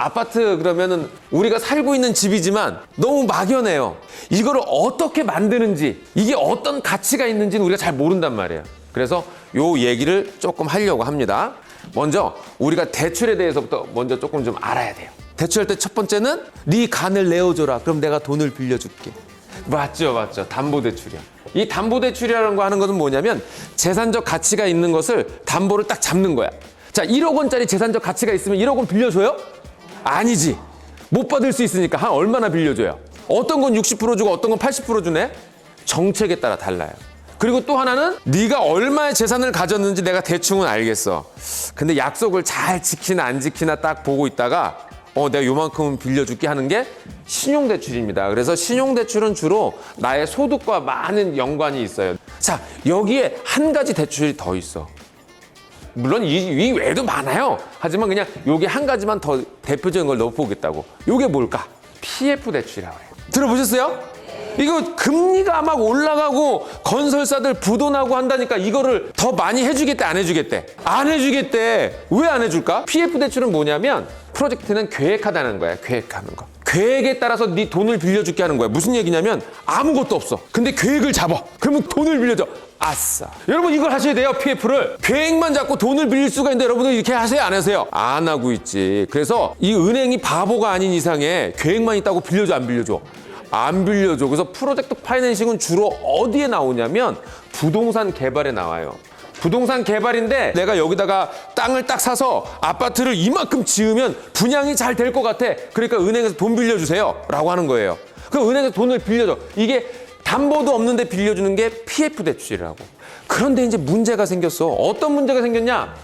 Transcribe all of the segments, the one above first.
아파트 그러면은 우리가 살고 있는 집이지만 너무 막연해요. 이거를 어떻게 만드는지 이게 어떤 가치가 있는지는 우리가 잘 모른단 말이에요. 그래서 요 얘기를 조금 하려고 합니다. 먼저 우리가 대출에 대해서부터 먼저 조금 좀 알아야 돼요. 대출할 때 첫 번째는 네 간을 내어줘라. 그럼 내가 돈을 빌려줄게. 맞죠, 맞죠. 담보대출이야. 이 담보대출이라는 거 하는 것은 뭐냐면 재산적 가치가 있는 것을 담보를 딱 잡는 거야. 자, 1억 원짜리 재산적 가치가 있으면 1억 원 빌려줘요? 아니지. 못 받을 수 있으니까 한 얼마나 빌려줘요? 어떤 건 60% 주고 어떤 건 80% 주네? 정책에 따라 달라요. 그리고 또 하나는 네가 얼마의 재산을 가졌는지 내가 대충은 알겠어. 근데 약속을 잘 지키나 안 지키나 딱 보고 있다가 어 내가 요만큼은 빌려줄게 하는 게 신용대출입니다. 그래서 신용대출은 주로 나의 소득과 많은 연관이 있어요. 자 여기에 한 가지 대출이 더 있어. 물론 이, 이 외에도 많아요. 하지만 그냥 요게 한 가지만 더 대표적인 걸 넣어보겠다고. 요게 뭘까? PF 대출이라고 해요. 들어보셨어요? 이거 금리가 막 올라가고 건설사들 부도나고 한다니까 이거를 더 많이 해주겠대 안 해주겠대 안 해주겠대 왜 안 해줄까? PF 대출은 뭐냐면 프로젝트는 계획하다는 거야 계획하는 거 계획에 따라서 네 돈을 빌려줄게 하는 거야. 무슨 얘기냐면 아무것도 없어. 근데 계획을 잡아. 그러면 돈을 빌려줘. 아싸. 여러분 이걸 하셔야 돼요 PF를. 계획만 잡고 돈을 빌릴 수가 있는데 여러분들 이렇게 하세요 안 하세요? 안 하고 있지. 그래서 이 은행이 바보가 아닌 이상에 계획만 있다고 빌려줘 안 빌려줘? 안 빌려줘. 그래서 프로젝트 파이낸싱은 주로 어디에 나오냐면 부동산 개발에 나와요. 부동산 개발인데 내가 여기다가 땅을 딱 사서 아파트를 이만큼 지으면 분양이 잘 될 것 같아. 그러니까 은행에서 돈 빌려주세요. 라고 하는 거예요. 그 은행에서 돈을 빌려줘. 이게 담보도 없는데 빌려주는 게 PF 대출이라고. 그런데 이제 문제가 생겼어. 어떤 문제가 생겼냐?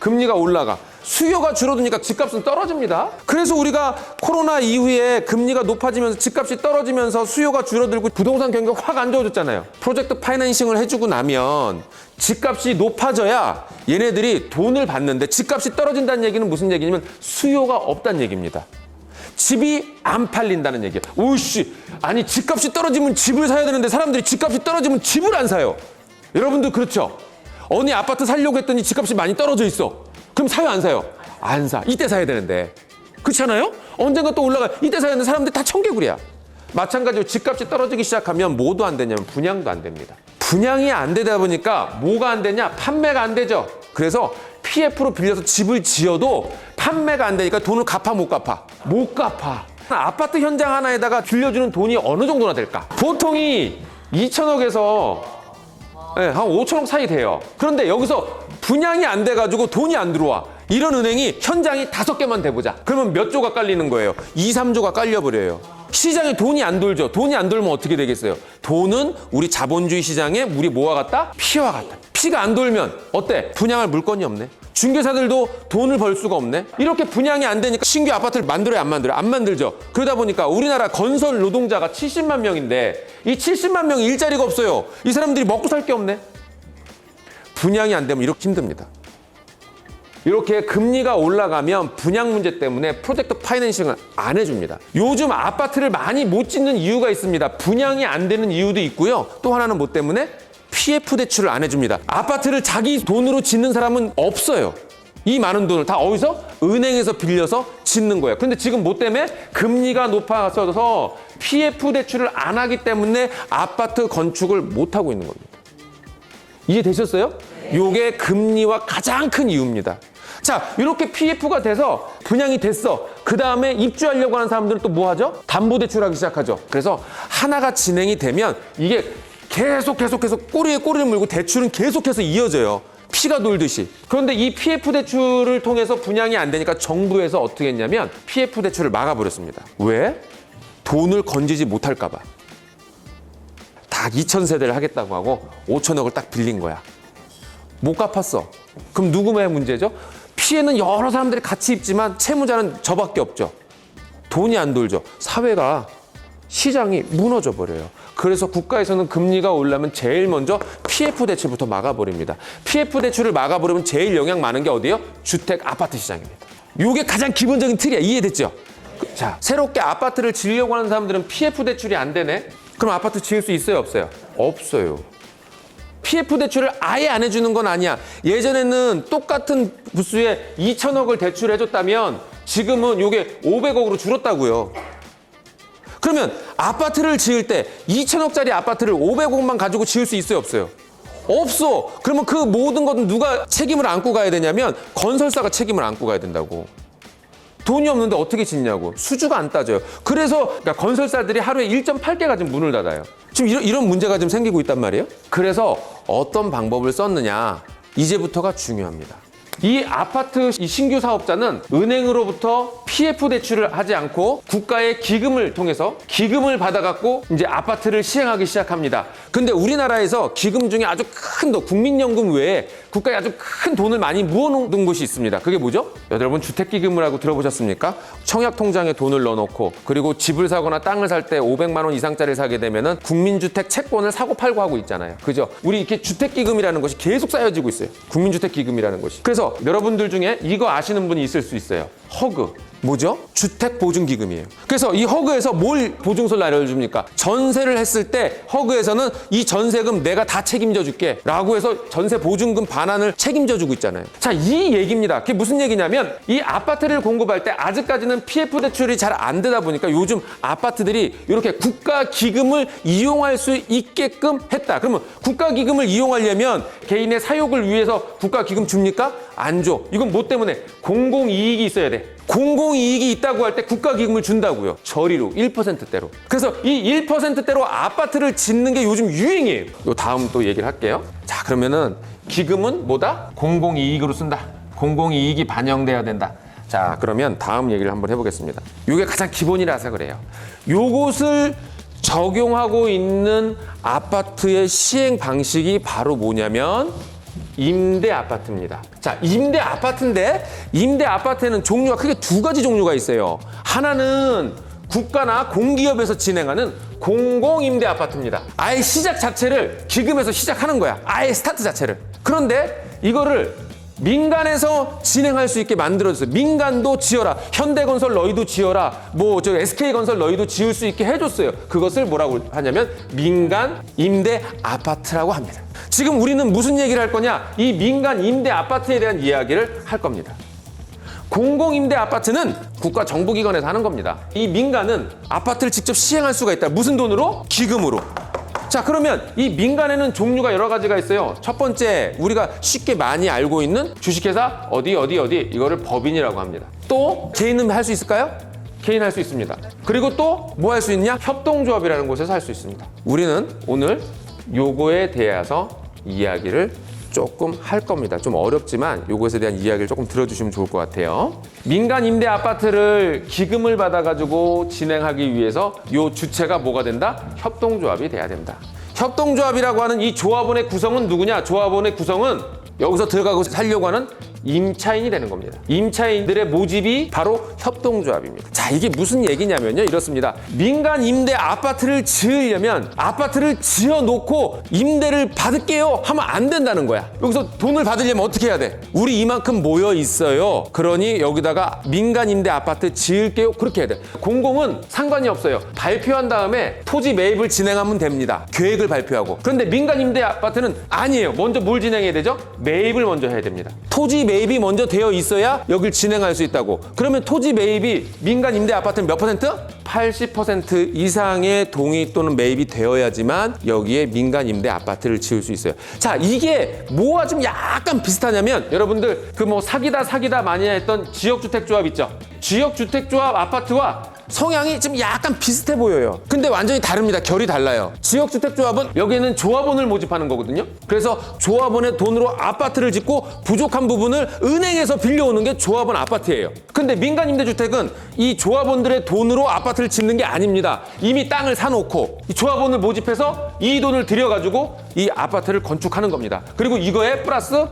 금리가 올라가. 수요가 줄어드니까 집값은 떨어집니다. 그래서 우리가 코로나 이후에 금리가 높아지면서 집값이 떨어지면서 수요가 줄어들고 부동산 경기가 확 안 좋아졌잖아요. 프로젝트 파이낸싱을 해주고 나면 집값이 높아져야 얘네들이 돈을 받는데 집값이 떨어진다는 얘기는 무슨 얘기냐면 수요가 없다는 얘기입니다. 집이 안 팔린다는 얘기야. 오씨, 아니 집값이 떨어지면 집을 사야 되는데 사람들이 집값이 떨어지면 집을 안 사요. 여러분도 그렇죠? 어느 아파트 살려고 했더니 집값이 많이 떨어져 있어. 그럼 사요 안 사요? 안 사. 이때 사야 되는데. 그렇잖아요? 언젠가 또 올라가. 이때 사야 되는데 사람들 다 청개구리야. 마찬가지로 집값이 떨어지기 시작하면 뭐도 안 되냐면 분양도 안 됩니다. 분양이 안 되다 보니까 뭐가 안 되냐? 판매가 안 되죠. 그래서 PF로 빌려서 집을 지어도 판매가 안 되니까 돈을 갚아 못 갚아? 못 갚아. 아파트 현장 하나에다가 빌려주는 돈이 어느 정도나 될까? 보통이 2천억에서 네, 한 5천억 사이 돼요. 그런데 여기서 분양이 안 돼가지고 돈이 안 들어와. 이런 은행이 현장이 다섯 개만 돼보자. 그러면 몇 조가 깔리는 거예요? 2, 3조가 깔려버려요. 시장에 돈이 안 돌죠. 돈이 안 돌면 어떻게 되겠어요? 돈은 우리 자본주의 시장에 물이 뭐와 같다? 피와 같다. 피가 안 돌면 어때? 분양할 물건이 없네. 중개사들도 돈을 벌 수가 없네. 이렇게 분양이 안 되니까 신규 아파트를 만들어야 안 만들어요? 안 만들죠. 그러다 보니까 우리나라 건설 노동자가 70만 명인데 이 70만 명 일자리가 없어요. 이 사람들이 먹고 살 게 없네. 분양이 안 되면 이렇게 힘듭니다. 이렇게 금리가 올라가면 분양 문제 때문에 프로젝트 파이낸싱을 안 해줍니다. 요즘 아파트를 많이 못 짓는 이유가 있습니다. 분양이 안 되는 이유도 있고요. 또 하나는 뭐 때문에 PF 대출을 안 해줍니다. 아파트를 자기 돈으로 짓는 사람은 없어요. 이 많은 돈을 다 어디서? 은행에서 빌려서 짓는 거예요. 근데 지금 뭐 때문에? 금리가 높아져서 PF 대출을 안 하기 때문에 아파트 건축을 못 하고 있는 겁니다. 이해되셨어요? 요게 금리와 가장 큰 이유입니다. 자, 이렇게 PF가 돼서 분양이 됐어. 그 다음에 입주하려고 하는 사람들은 또 뭐 하죠? 담보대출하기 시작하죠. 그래서 하나가 진행이 되면 이게 계속 계속 계속 꼬리에 꼬리를 물고 대출은 계속해서 이어져요. 피가 돌듯이. 그런데 이 PF 대출을 통해서 분양이 안 되니까 정부에서 어떻게 했냐면 PF 대출을 막아버렸습니다. 왜? 돈을 건지지 못할까봐. 딱 2,000세대를 하겠다고 하고 5천억을 딱 빌린 거야. 못 갚았어. 그럼 누구의 문제죠? 피해는 여러 사람들이 같이 입지만 채무자는 저밖에 없죠. 돈이 안 돌죠. 사회가 시장이 무너져 버려요. 그래서 국가에서는 금리가 올라면 제일 먼저 PF 대출부터 막아버립니다. PF 대출을 막아버리면 제일 영향 많은 게 어디예요? 주택 아파트 시장입니다. 이게 가장 기본적인 틀이야. 이해됐죠? 그, 자, 새롭게 아파트를 지으려고 하는 사람들은 PF 대출이 안 되네? 그럼 아파트 지을 수 있어요? 없어요? 없어요. PF 대출을 아예 안 해주는 건 아니야. 예전에는 똑같은 부수에 2천억을 대출해줬다면 지금은 요게 500억으로 줄었다고요. 그러면 아파트를 지을 때 2천억짜리 아파트를 500억만 가지고 지을 수 있어요, 없어요? 없어. 그러면 그 모든 것은 누가 책임을 안고 가야 되냐면 건설사가 책임을 안고 가야 된다고. 돈이 없는데 어떻게 짓냐고. 수주가 안 따져요. 그래서 그러니까 건설사들이 하루에 1.8개가 지금 문을 닫아요. 지금 이런, 이런 문제가 지금 생기고 있단 말이에요. 그래서 어떤 방법을 썼느냐. 이제부터가 중요합니다. 이 아파트 이 신규 사업자는 은행으로부터 PF 대출을 하지 않고 국가의 기금을 통해서 기금을 받아갖고 이제 아파트를 시행하기 시작합니다. 근데 우리나라에서 기금 중에 아주 큰 돈, 국민연금 외에 국가에 아주 큰 돈을 많이 모아놓은 곳이 있습니다. 그게 뭐죠? 여러분 주택기금을 하고 들어보셨습니까? 청약통장에 돈을 넣어놓고 그리고 집을 사거나 땅을 살 때 500만 원 이상짜리를 사게 되면은 국민주택 채권을 사고 팔고 하고 있잖아요. 그죠? 우리 이렇게 주택기금이라는 것이 계속 쌓여지고 있어요. 국민주택기금이라는 것이. 그래서 여러분들 중에 이거 아시는 분이 있을 수 있어요. 허그. 뭐죠? 주택보증기금이에요. 그래서 이 허그에서 뭘 보증서를 나열줍니까? 전세를 했을 때 허그에서는 이 전세금 내가 다 책임져 줄게 라고 해서 전세 보증금 반환을 책임져 주고 있잖아요. 자, 이 얘기입니다. 그게 무슨 얘기냐면 이 아파트를 공급할 때 아직까지는 PF 대출이 잘 안 되다 보니까 요즘 아파트들이 이렇게 국가 기금을 이용할 수 있게끔 했다. 그러면 국가 기금을 이용하려면 개인의 사욕을 위해서 국가 기금 줍니까? 안 줘. 이건 뭐 때문에? 공공 이익이 있어야 돼. 공공이익이 있다고 할 때 국가기금을 준다고요. 저리로 1%대로. 그래서 이 1%대로 아파트를 짓는 게 요즘 유행이에요. 요 다음 또 얘기를 할게요. 자 그러면은 기금은 뭐다? 공공이익으로 쓴다. 공공이익이 반영돼야 된다. 자 그러면 다음 얘기를 한번 해보겠습니다. 이게 가장 기본이라서 그래요. 요것을 적용하고 있는 아파트의 시행 방식이 바로 뭐냐면 임대 아파트입니다. 자, 임대 아파트인데 임대 아파트에는 종류가 크게 두 가지 종류가 있어요. 하나는 국가나 공기업에서 진행하는 공공 임대 아파트입니다. 아예 시작 자체를 기금에서 시작하는 거야. 아예 스타트 자체를. 그런데 이거를 민간에서 진행할 수 있게 만들어줬어요. 민간도 지어라. 현대건설 너희도 지어라. 뭐 저 SK건설 너희도 지을 수 있게 해줬어요. 그것을 뭐라고 하냐면 민간 임대 아파트라고 합니다. 지금 우리는 무슨 얘기를 할 거냐? 이 민간 임대 아파트에 대한 이야기를 할 겁니다. 공공임대 아파트는 국가 정부기관에서 하는 겁니다. 이 민간은 아파트를 직접 시행할 수가 있다. 무슨 돈으로? 기금으로. 자, 그러면 이 민간에는 종류가 여러 가지가 있어요. 첫 번째, 우리가 쉽게 많이 알고 있는 주식회사 어디 어디 어디 이거를 법인이라고 합니다. 또 개인은 할 수 있을까요? 개인 할 수 있습니다. 그리고 또 뭐 할 수 있냐? 협동조합이라는 곳에서 할 수 있습니다. 우리는 오늘 요거에 대해서 이야기를 조금 할 겁니다. 좀 어렵지만 요것에 대한 이야기를 조금 들어주시면 좋을 것 같아요. 민간 임대 아파트를 기금을 받아가지고 진행하기 위해서 요 주체가 뭐가 된다? 협동조합이 돼야 된다. 협동조합이라고 하는 이 조합원의 구성은 누구냐? 조합원의 구성은 여기서 들어가고 살려고 하는 임차인이 되는 겁니다. 임차인들의 모집이 바로 협동조합입니다. 자, 이게 무슨 얘기냐면요. 이렇습니다. 민간 임대 아파트를 지으려면 아파트를 지어 놓고 임대를 받을게요 하면 안 된다는 거야. 여기서 돈을 받으려면 어떻게 해야 돼? 우리 이만큼 모여 있어요. 그러니 여기다가 민간 임대 아파트 지을게요. 그렇게 해야 돼. 공공은 상관이 없어요. 발표한 다음에 토지 매입을 진행하면 됩니다. 계획을 발표하고. 그런데 민간 임대 아파트는 아니에요. 먼저 뭘 진행해야 되죠? 매입을 먼저 해야 됩니다. 토지 매입 이 먼저 되어 있어야 여길 진행할 수 있다고. 그러면 토지 매입이 민간 임대 아파트는 몇 퍼센트? 80% 이상의 동의 또는 매입이 되어야지만 여기에 민간 임대 아파트를 지을 수 있어요. 자, 이게 뭐와 좀 약간 비슷하냐면 여러분들 그 뭐 사기다 사기다 많이 했던 지역주택조합 있죠? 지역주택조합 아파트와 성향이 좀 약간 비슷해 보여요. 근데 완전히 다릅니다. 결이 달라요. 지역주택조합은 여기에는 조합원을 모집하는 거거든요. 그래서 조합원의 돈으로 아파트를 짓고 부족한 부분을 은행에서 빌려오는 게 조합원 아파트예요. 근데 민간임대주택은 이 조합원들의 돈으로 아파트를 짓는 게 아닙니다. 이미 땅을 사놓고 이 조합원을 모집해서 이 돈을 들여가지고 이 아파트를 건축하는 겁니다. 그리고 이거에 플러스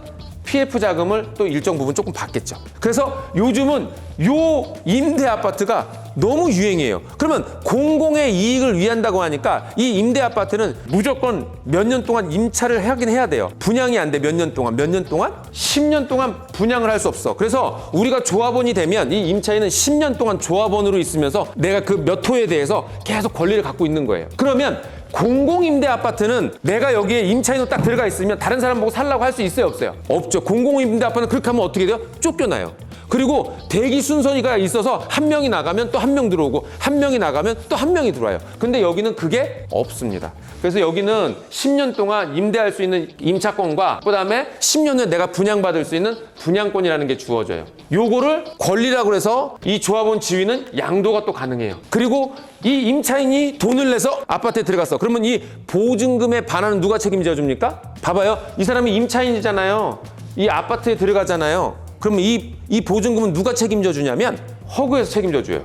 PF 자금을 또 일정 부분 조금 받겠죠. 그래서 요즘은 요 임대 아파트가 너무 유행이에요. 그러면 공공의 이익을 위한다고 하니까 이 임대 아파트는 무조건 몇 년 동안 임차를 하긴 해야 돼요. 분양이 안 돼. 몇 년 동안. 몇 년 동안? 10년 동안 분양을 할 수 없어. 그래서 우리가 조합원이 되면 이 임차인은 10년 동안 조합원으로 있으면서 내가 그 몇 호에 대해서 계속 권리를 갖고 있는 거예요. 그러면 공공임대 아파트는 내가 여기에 임차인으로 딱 들어가 있으면 다른 사람 보고 살라고 할 수 있어요 없어요? 없죠. 공공임대 아파트는 그렇게 하면 어떻게 돼요? 쫓겨나요. 그리고 대기 순서가 있어서 한 명이 나가면 또 한 명 들어오고 한 명이 나가면 또 한 명이 들어와요. 근데 여기는 그게 없습니다. 그래서 여기는 10년 동안 임대할 수 있는 임차권과 그다음에 10년 후에 내가 분양받을 수 있는 분양권이라는 게 주어져요. 요거를 권리라고 해서 이 조합원 지위는 양도가 또 가능해요. 그리고 이 임차인이 돈을 내서 아파트에 들어갔어. 그러면 이 보증금의 반환은 누가 책임져 줍니까? 봐봐요. 이 사람이 임차인이잖아요. 이 아파트에 들어가잖아요. 그러면 이, 이 보증금은 누가 책임져 주냐면 허구에서 책임져 줘요.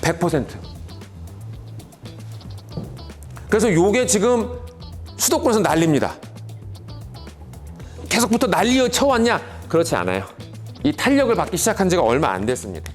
100%. 그래서 요게 지금 수도권에서 난립니다. 계속부터 난리에 쳐왔냐? 그렇지 않아요. 이 탄력을 받기 시작한 지가 얼마 안 됐습니다.